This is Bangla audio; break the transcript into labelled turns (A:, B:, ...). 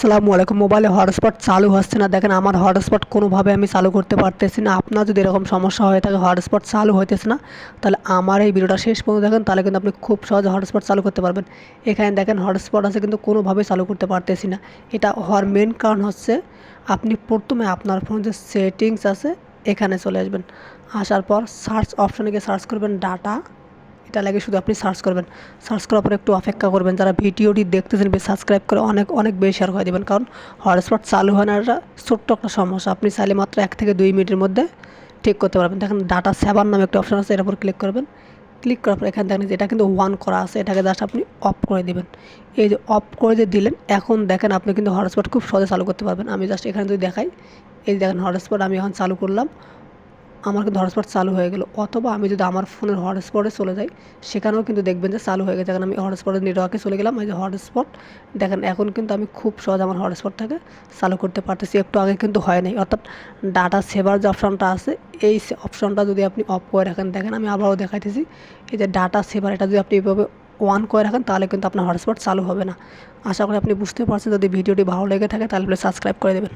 A: আসসালামু আলাইকুম। মোবাইলে হটস্পট চালু হচ্ছে না। দেখেন, আমার হটস্পট কোনোভাবে আমি চালু করতে পারতেছি না। আপনার যদি এরকম সমস্যা হয়ে থাকে, হটস্পট চালু হইতেছে না, তাহলে আমার এই ভিডিওটা শেষ পর্যন্ত দেখেন। তাহলে কিন্তু আপনি খুব সহজে হটস্পট চালু করতে পারবেন। এখানে দেখেন, হটস্পট আছে, কিন্তু কোনোভাবেই চালু করতে পারতেছি না। এটা হওয়ার মেন কারণ হচ্ছে, আপনি প্রথমে আপনার ফোন যে সেটিংস আছে, এখানে চলে আসবেন। আসার পর সার্চ অপশানে গিয়ে সার্চ করবেন ডাটা এটা লাগে শুধু আপনি সার্চ করবেন। সার্চ করার পর একটু অপেক্ষা করবেন। যারা ভিডিওটি দেখতেছেন সাবস্ক্রাইব করে অনেক অনেক বেশি শেয়ার করে দেবেন। কারণ হটস্পট চালু হয় না, এটা ছোট্ট একটা সমস্যা। আপনি চাইলে মাত্র এক থেকে দুই মিনিটের মধ্যে ঠিক করতে পারবেন। দেখেন ডাটা সেভার নামে একটা অপশন আছে এটার উপর ক্লিক করবেন। ক্লিক করার পর এখানে দেখেন যে এটা কিন্তু ওয়ান করা আছে। এটাকে জাস্ট আপনি অফ করে দিবেন। এই যে অফ করে যে দিলেন, এখন দেখেন আপনি কিন্তু হটস্পট খুব সহজে চালু করতে পারবেন। আমি জাস্ট এখানে যদি দেখাই, এই দেখেন হটস্পট আমি এখন চালু করলাম। আমার কিন্তু হটস্পট চালু হয়ে গেল। অথবা আমি যদি আমার ফোনের হটস্পটে চলে যাই, সেখানেও কিন্তু দেখবেন যে চালু হয়ে গেছে। এখন আমি হটস্পটের নেটওয়ার্কে চলে গেলাম। এই যে হটস্পট দেখেন এখন কিন্তু আমি খুব সহজ আমার হটস্পটটাকে চালু করতে পারতেছি। একটু আগে কিন্তু হয় নাই। অর্থাৎ ডাটা সেভার যে অপশানটা আছে, এই অপশানটা যদি আপনি অফ করে রাখেন, দেখেন আমি আবারও দেখাইতেছি। এই যে ডাটা সেভার এটা যদি আপনি এভাবে ওয়ান করে রাখেন, তাহলে কিন্তু আপনার হটস্পট চালু হবে না। আশা করি আপনি বুঝতে পারছেন। যদি ভিডিওটি ভালো লেগে থাকে, তাহলে সাবস্ক্রাইব করে দেবেন।